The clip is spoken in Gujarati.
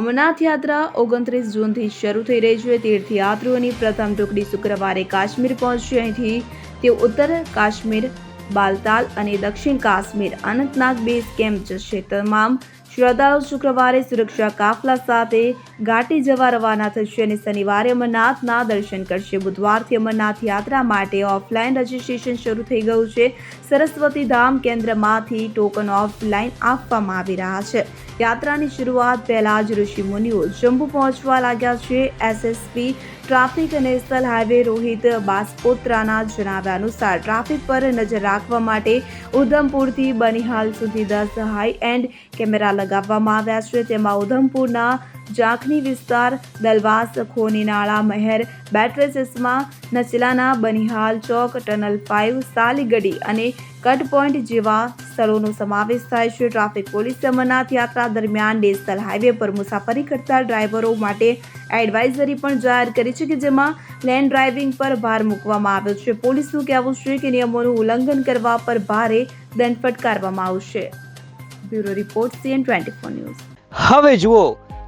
અમરનાથ યાત્રા ઓગણત્રીસ જૂનથી શરૂ થઈ રહી છે. તીર્થયાત્રીઓની પ્રથમ ટુકડી શુક્રવારે કાશ્મીર પહોંચશે. અહીંથી તેઓ ઉત્તર કાશ્મીર બાલતાલ અને દક્ષિણ કાશ્મીર અનંતનાગ બેઝ કેમ્પ જશે તમામ શ્રદ્ધાળુ શુક્રવારે સુરક્ષા કાફલા સાથે ઘાટી જવા રવાના થશે અને શનિવારે અમરનાથના દર્શન કરશે. બુધવારથી અમરનાથ યાત્રા માટે ઓફલાઈન રજીસ્ટ્રેશન શરૂ થઈ ગયું છે. સરસ્વતી ધામ કેન્દ્રમાંથી ટોકન ઓફલાઈન આપવામાં આવી રહ્યા છે. યાત્રાની શરૂઆત પહેલા જ ઋષિ મુનિઓ જમ્મુ પહોંચવા લાગ્યા છે. SSP traffic national highway Rohit બાસ્પોત્રાના જણાવ્યા અનુસાર ટ્રાફિક પર નજર રાખવા માટે ઉધમપુરથી બનિહાલ સુધી દસ હાઈ એન્ડ કેમેરા લગાવવામાં આવ્યા છે. તેમાં ઉધમપુરના ઝાંખની વિસ્તાર દલવાસ ખોની નાળા મહેર બેટરી ચશ્મા નચલાના બનિહાલ ચોક, ટનલ ફાઇવ સાલીગડી અને કટ પોઈન્ટ જેવા સ્થળોનો સમાવેશ થાય છે. ટ્રાફિક પોલીસે અમરનાથ યાત્રા દરમિયાન નેશનલ હાઈવે પર મુસાફરી કરતા ડ્રાઈવરો માટે એડવાઇઝરી પણ જાહેર કરી છે કે જેમાં લેન્ડ ડ્રાઇવિંગ પર ભાર મૂકવામાં આવ્યો છે. પોલીસનું કહેવું છે કે નિયમોનું ઉલ્લંઘન કરવા પર ભારે દંડ ફટકારવામાં આવશે. Bureau report CN twenty news. હવે જુઓ